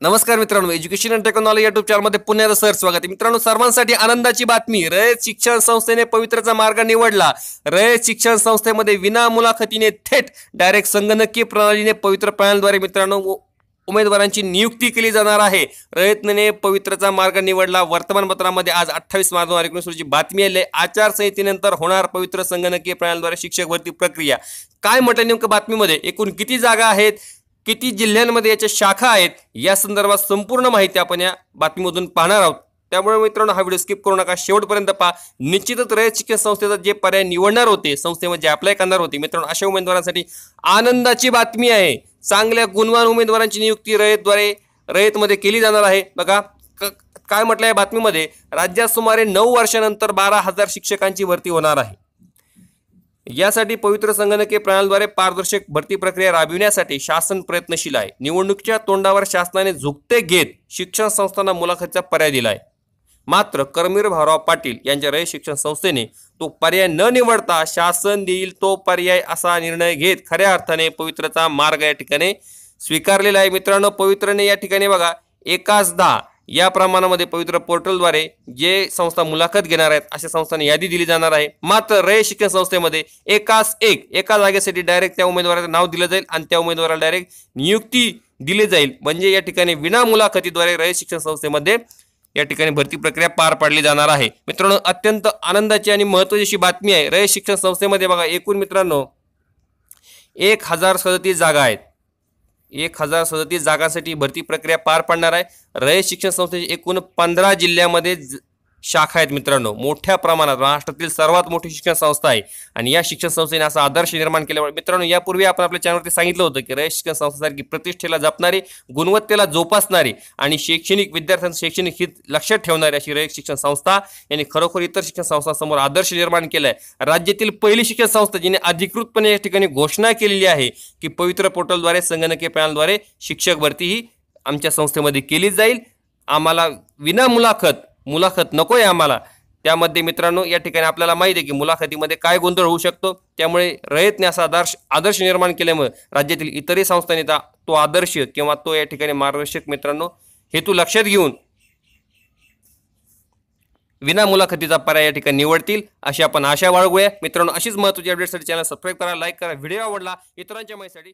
नमस्कार मित्रांनो education and technology YouTube चॅनलमध्ये पुण्याचं सर स्वागत आहे. मित्रांनो सर्वांसाठी आनंदाची बातमी रयत शिक्षण संस्थेने पवित्रचा मार्ग निवडला. रयत शिक्षण संस्थेमध्ये विना मुलाखतीने थेट डायरेक्ट संगणकीय प्रणालीने पवित्र प्रणालीद्वारे मित्रांनो उ- उमेदवारांची नियुक्ती केली जाणार आहे. रयत्नने पवित्रचा मार्ग निवडला. वर्तमानपत्रामध्ये आज अठ्ठावीस मार्च दोन हजार एकोणीस रोजी बातमी आली. आहे. आचारसंहितेनंतर होणार पवित्र संगणकीय प्रणालीद्वारे शिक्षक भरती प्रक्रिया. काय म्हटलं नेमकं बातमीमध्ये? एकूण किती जागा आहेत? किती जिल्ह्यांमध्ये याच्या शाखा आहेत या संदर्भात संपूर्ण माहिती आपण या बातमीमधून पाहणार आहोत. त्यामुळे मित्रांनो हा व्हिडिओ स्किप करू नका. शेवटपर्यंत पहा. निश्चितच रयत शिक्षण संस्थेचा जे पर्याय निवडणार होते संस्थेमध्ये जे अप्लाय करणार होते मित्रांनो अशा उमेदवारांसाठी आनंदाची बातमी आहे. चांगल्या गुणवान उमेदवारांची नियुक्ती रयतद्वारे रयतमध्ये केली जाणार आहे. बघा क- काय म्हटलं या बातमीमध्ये? राज्यात सुमारे नऊ वर्षानंतर बारा हजार शिक्षकांची भरती होणार आहे. यासाठी पवित्र संगणकीय प्रणालीद्वारे पारदर्शक भरती प्रक्रिया राबविण्यासाठी शासन प्रयत्नशील आहे. निवडणुकीच्या तोंडावर शासनाने झुकते घेत शिक्षण संस्थांना मुलाखतीचा पर्याय दिला आहे मात्र कर्मीर भाऊराव पाटील यांच्या रयत शिक्षण संस्थेने तो पर्याय न निवडता शासन देईल तो पर्याय असा निर्णय घेत खऱ्या अर्थाने पवित्रचा मार्ग या ठिकाणी स्वीकारलेला आहे. मित्रांनो पवित्रने या ठिकाणी बघा एकाच दहा या प्रमाणामध्ये पवित्र पोर्टलद्वारे जे संस्था मुलाखत घेणार आहेत अशा संस्थांनी यादी दिली जाणार आहे. मात्र रय शिक्षण संस्थेमध्ये एकाच एक एका जागेसाठी डायरेक्ट त्या उमेदवाराचं नाव दिलं जाईल आणि त्या उमेदवाराला डायरेक्ट नियुक्ती दिली जाईल. म्हणजे या ठिकाणी विना मुलाखतीद्वारे रय शिक्षण संस्थेमध्ये या ठिकाणी भरती प्रक्रिया पार पाडली जाणार आहे. मित्रांनो अत्यंत आनंदाची आणि महत्त्वाची अशी बातमी आहे. रय शिक्षण संस्थेमध्ये बघा एकूण मित्रांनो एक हजार सदतीस जागा आहेत. एक हजार सदतीस जागांसाठी भरती प्रक्रिया पार पाडणार आहे. रयत शिक्षण संस्थेची एकूण पंधरा जिल्ह्यामध्ये ज- शाखा आहेत मित्रांनो. मोठ्या प्रमाणात महाराष्ट्रातील सर्वात मोठी शिक्षण संस्था आहे. आणि या शिक्षण संस्थेने असा आदर्श निर्माण केल्यामुळे मित्रांनो यापूर्वी आपण आपल्या चॅनलवरती सांगितलं होतं की रयत शिक्षण संस्थेसारखी प्रतिष्ठेला जपणारी गुणवत्तेला जोपासणारी आणि शैक्षणिक विद्यार्थ्यांचं शैक्षणिक हित लक्षात ठेवणारी अशी रयत शिक्षण संस्था यांनी खरोखर इतर शिक्षण संस्थांसमोर आदर्श निर्माण केला आहे राज्यातील पहिली शिक्षण संस्था जिने अधिकृतपणे या ठिकाणी घोषणा केलेली आहे की पवित्र पोर्टलद्वारे संगणकीय पॅनलद्वारे शिक्षक भरती ही आमच्या संस्थेमध्ये केली जाईल. आम्हाला विना मुलाखत मुलाखत नको आहे आम्हाला. त्यामध्ये मित्रांनो या ठिकाणी आपल्याला माहिती आहे की मुलाखतीमध्ये काय गोंधळ होऊ शकतो त्यामुळे रयतने असा आदर्श आदर्श निर्माण केल्यामुळे राज्यातील इतरही संस्थांनी तो आदर्श किंवा तो या ठिकाणी मार्गदर्शक मित्रांनो हेतू लक्षात घेऊन विना मुलाखतीचा पर्याय या ठिकाणी निवडतील अशी आपण आशा बाळगूया. मित्रांनो अशीच महत्त्वाची अपडेटसाठी चॅनल सबस्क्राईब करा लाईक करा व्हिडिओ आवडला इतरांच्या माहितीसाठी